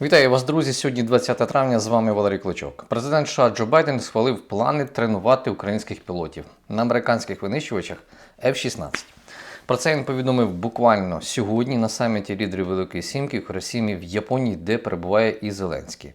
Вітаю вас, друзі. Сьогодні 20 травня. З вами Валерій Клочок. Президент США Джо Байден схвалив плани тренувати українських пілотів на американських винищувачах F-16. Про це він повідомив буквально сьогодні на саміті лідерів Великої Сімки в в Японії, де перебуває і Зеленський.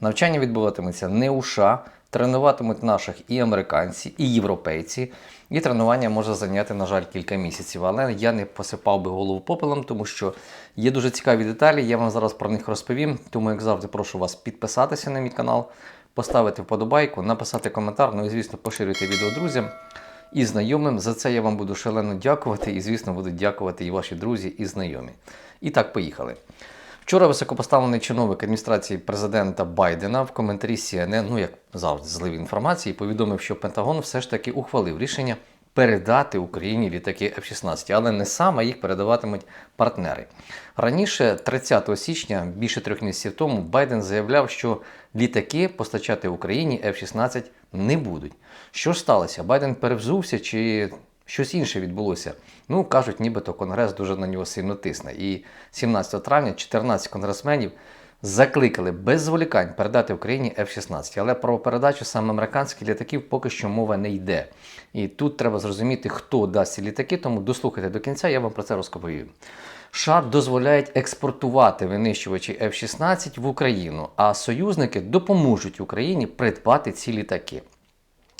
Навчання відбуватиметься не у США, тренуватимуть наших і американці, і європейці. І тренування може зайняти, на жаль, кілька місяців. Але я не посипав би голову попелом, тому що є дуже цікаві деталі. Я вам зараз про них розповім. Тому, як завжди, прошу вас підписатися на мій канал, поставити вподобайку, написати коментар, ну і, звісно, поширюйте відео друзям і знайомим. За це я вам буду шалено дякувати, і, звісно, будуть дякувати і ваші друзі, і знайомі. І так, поїхали. Вчора високопоставлений чиновник адміністрації президента Байдена в коментарі CNN, ну як завжди, злив інформації, повідомив, що Пентагон все ж таки ухвалив рішення передати Україні літаки F-16, але не сам, а їх передаватимуть партнери. Раніше, 30 січня, більше трьох місяців тому, Байден заявляв, що літаки постачати Україні F-16 не будуть. Що сталося? Байден перевзувся чи щось інше відбулося? Ну, кажуть, нібито Конгрес дуже на нього сильно тисне. І 17 травня 14 конгресменів закликали без зволікань передати Україні F-16. Але про передачу саме американських літаків поки що мова не йде. І тут треба зрозуміти, хто дасть ці літаки, тому дослухайте до кінця, я вам про це розповім. США дозволяють експортувати винищувачі F-16 в Україну, а союзники допоможуть Україні придбати ці літаки.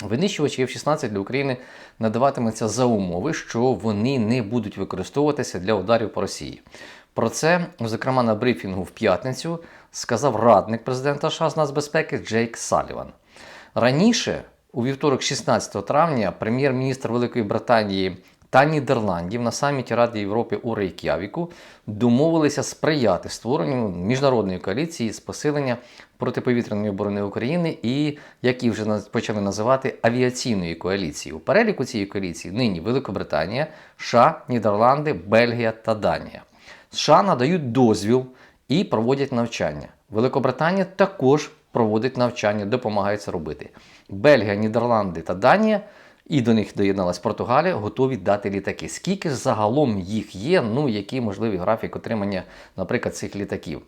Винищувачі F-16 для України надаватиметься за умови, що вони не будуть використовуватися для ударів по Росії. Про це, зокрема, на брифінгу в п'ятницю сказав радник президента США з нацбезпеки Джейк Саліван. Раніше, у вівторок, 16 травня, прем'єр-міністр Великої Британії та Нідерландів на саміті Ради Європи у Рейк'явіку домовилися сприяти створенню міжнародної коаліції з посилення протиповітряної оборони України і, як її вже почали називати, авіаційної коаліції. У переліку цієї коаліції нині Великобританія, США, Нідерланди, Бельгія та Данія. США надають дозвіл і проводять навчання. Великобританія також проводить навчання, допомагає це робити. Бельгія, Нідерланди та Данія, і до них доєдналась Португалія, готові дати літаки. Скільки ж загалом їх є? Ну, який можливий графік отримання, наприклад, цих літаків?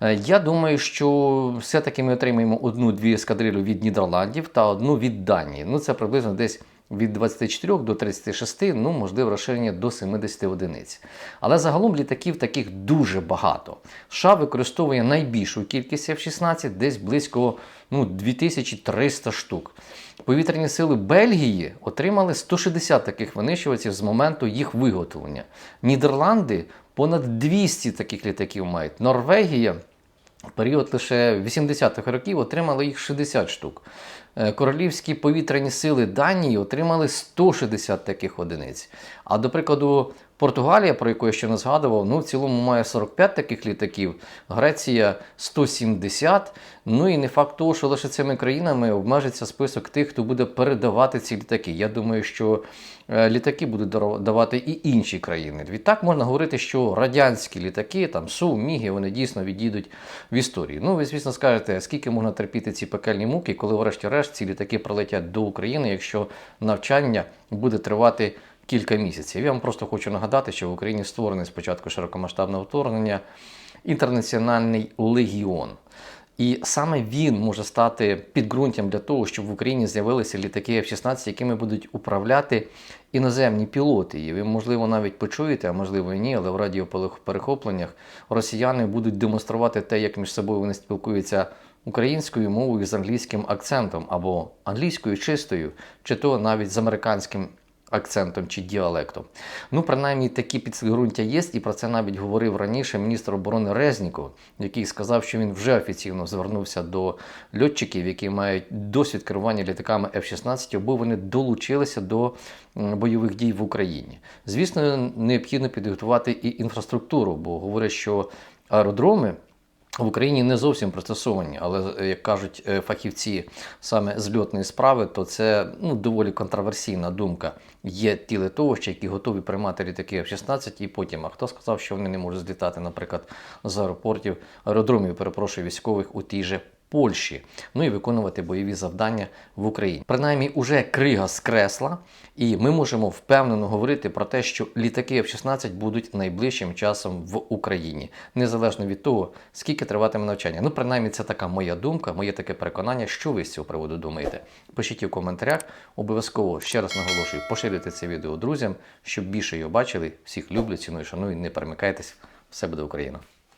Е, Я думаю, що все-таки ми отримаємо одну-дві ескадрилю від Нідерландів та одну від Данії. Ну, це приблизно десь від 24 до 36, ну, можливо, розширення до 70 одиниць. Але загалом літаків таких дуже багато. США використовує найбільшу кількість F-16, десь близько ну, 2300 штук. Повітряні сили Бельгії отримали 160 таких винищувачів з моменту їх виготовлення. Нідерланди понад 200 таких літаків мають. Норвегія в період лише 80-х років отримали їх 60 штук. Е, Королівські повітряні сили Данії отримали 160 таких одиниць. А до прикладу, Португалія, про яку я ще не згадував, ну в цілому має 45 таких літаків, Греція 170. Ну і не факт того, що лише цими країнами обмежиться список тих, хто буде передавати ці літаки. Я думаю, що е, літаки будуть давати і інші країни. Відтак можна говорити, що радянські літаки, там Су, Міги, вони дійсно відійдуть в історії. Ну, ви, звісно, скажете, скільки можна терпіти ці пекельні муки, коли, врешті-решт, ці літаки прилетять до України, якщо навчання буде тривати кілька місяців. Я вам просто хочу нагадати, що в Україні створений спочатку широкомасштабного вторгнення інтернаціональний легіон. І саме він може стати підґрунтям для того, щоб в Україні з'явилися літаки F-16, якими будуть управляти іноземні пілоти. І ви, можливо, навіть почуєте, а можливо і ні, але в радіоперехопленнях росіяни будуть демонструвати те, як між собою вони спілкуються українською мовою з англійським акцентом, або англійською чистою, чи то навіть з американським акцентом чи діалектом. Ну, принаймні, такі підґрунтя є, і про це навіть говорив раніше міністр оборони Резніков, який сказав, що він вже офіційно звернувся до льотчиків, які мають досвід керування літаками F-16, аби вони долучилися до бойових дій в Україні. Звісно, необхідно підготувати і інфраструктуру, бо говорять, що аеродроми. В Україні не зовсім пристосовані, але е, як кажуть е, фахівці саме з льотної справи, то це ну, доволі контроверсійна думка. Є ті литовища, які готові приймати літаки F-16 і потім. А хто сказав, що вони не можуть злітати, наприклад, з аеропортів, аеродромів, перепрошую, військових у тій же Польщі, ну і виконувати бойові завдання в Україні. Принаймні, уже крига скресла, і ми можемо впевнено говорити про те, що літаки F-16 будуть найближчим часом в Україні, незалежно від того, скільки триватиме навчання. Ну, принаймні, це така моя думка, моє таке переконання. Що ви з цього приводу думаєте? Пишіть у коментарях. Обов'язково ще раз наголошую, поширюйте це відео друзям, щоб більше його бачили. Всіх люблю, ціную, шаную, не перемикайтесь. Все буде Україна!